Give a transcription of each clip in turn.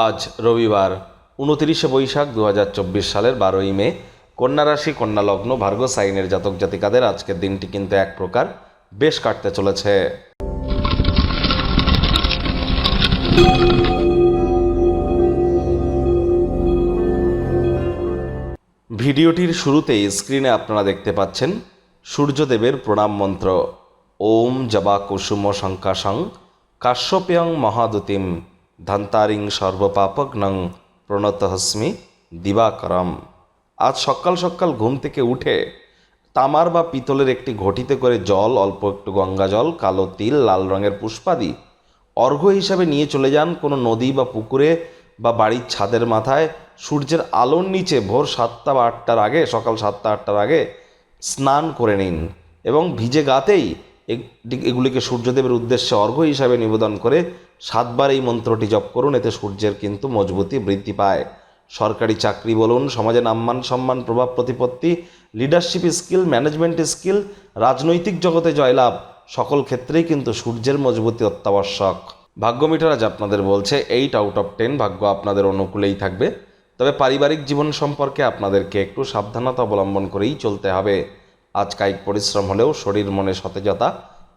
আজ রবিবার, উনতিরিশে বৈশাখ দু হাজার চব্বিশ সালের বারোই মে। কন্যা রাশি, কন্যা লগ্ন ভার্গ সাইনের জাতক জাতিকাদের আজকের দিনটি কিন্তু এক প্রকার বেশ কাটতে চলেছে। ভিডিওটির শুরুতেই স্ক্রিনে আপনারা দেখতে পাচ্ছেন সূর্যদেবের প্রণাম মন্ত্র। ওম জবা কুসুম শঙ্কাশং কাশ্যপেয়ং মহাদুতিম। ধন্তারিং সর্বপাপগ্নং প্রণতহস্মি দিবাকরম। আজ সকাল সকাল ঘুম থেকে উঠে তামার বা পিতলের একটি ঘটিতে করে জল, অল্প একটু গঙ্গা জল, কালো তিল, লাল রঙের পুষ্পাদি অর্ঘ্য হিসাবে নিয়ে চলে যান কোনো নদী বা পুকুরে বা বাড়ির ছাদের মাথায়। সূর্যের আলোর নিচে ভোর সাতটা বা আটটার আগে, সকাল সাতটা আটটার আগে স্নান করে নিন এবং ভিজে গাতেই এগুলিকে সূর্যদেবের উদ্দেশ্যে অর্ঘ্য হিসাবে নিবেদন করে সাতবার এই মন্ত্রটি জপ করুন, এতে সূর্যের কিন্তু মজবুতি বৃদ্ধি পায়। সরকারি চাকরি বলুন, সমাজে নাম্মান সম্মান, প্রভাব প্রতিপত্তি লিডারশিপ স্কিল ম্যানেজমেন্ট স্কিল রাজনৈতিক জগতে জয়লাভ, সকল ক্ষেত্রেই কিন্তু সূর্যের মজবুতি অত্যাবশ্যক। ভাগ্য মিটার আজ আপনাদের বলছে এইট আউট অফ টেন ভাগ্য আপনাদের অনুকূলেই থাকবে। তবে পারিবারিক জীবন সম্পর্কে আপনাদেরকে একটু সাবধানতা অবলম্বন করেই চলতে হবে। আজ কায়িক পরিশ্রম হলেও শরীর, মনে সতেজতা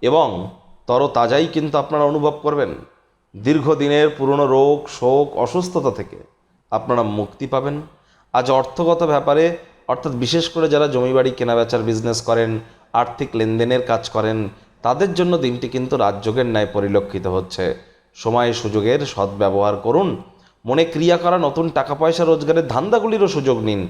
এবং তরতাজাই কিন্তু আপনারা অনুভব করবেন। দীর্ঘদিনের পুরনো রোগ, শোক, অসুস্থতা থেকে আপনারা মুক্তি পাবেন। আজ অর্থগত ব্যাপারে, অর্থাৎ বিশেষ করে যারা জমি বাড়ি কেনাবেচার বিজনেস করেন, আর্থিক লেনদেনের কাজ করেন, তাদের জন্য দিনটি কিন্তু রাজযোগের ন্যায় পরিলক্ষিত হচ্ছে। সময় সুযোগের সদ্ব্যবহার করুন। মনে ক্রিয়া করা নতুন টাকা পয়সা রোজগারের ধান্দাগুলিরও সুযোগ নিন।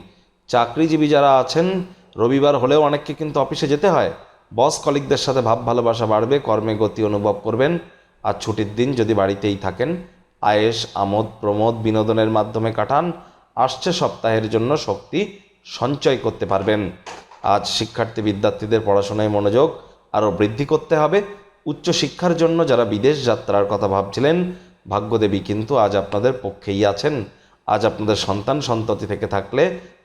চাকরিজীবী যারা আছেন রবিবার হলেও অনেককে কিন্তু অফিসে যেতে হয়। বস কলিকদের সাথে ভাব ভালোবাসা বাড়বে, কর্মে গতি অনুভব করবেন। আর ছুটির দিন যদি বাড়িতেই থাকেন আয়েস আমোদ, প্রমোদ বিনোদনের মাধ্যমে কাটান, আসছে সপ্তাহের জন্য শক্তি, সঞ্চয় করতে পারবেন। আজ শিক্ষার্থী বিদ্যার্থীদের পড়াশোনায় মনোযোগ আরও বৃদ্ধি করতে হবে। উচ্চশিক্ষার জন্য যারা বিদেশ যাত্রার কথা ভাবছিলেন, ভাগ্যদেবী কিন্তু আজ আপনাদের পক্ষেই আছেন। আজ আপনাদের সন্তান সন্ততি থেকে থাকলে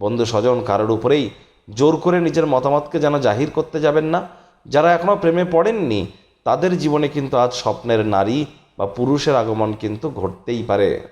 বন্ধু স্বজন কারোর উপরেই জোর করে নিজের মতামতকে যেন জাহির করতে যাবেন না। যারা এখনও প্রেমে পড়েননি, তাদের জীবনে কিন্তু আজ স্বপ্নের নারী বা পুরুষের আগমন কিন্তু ঘটতেই পারে।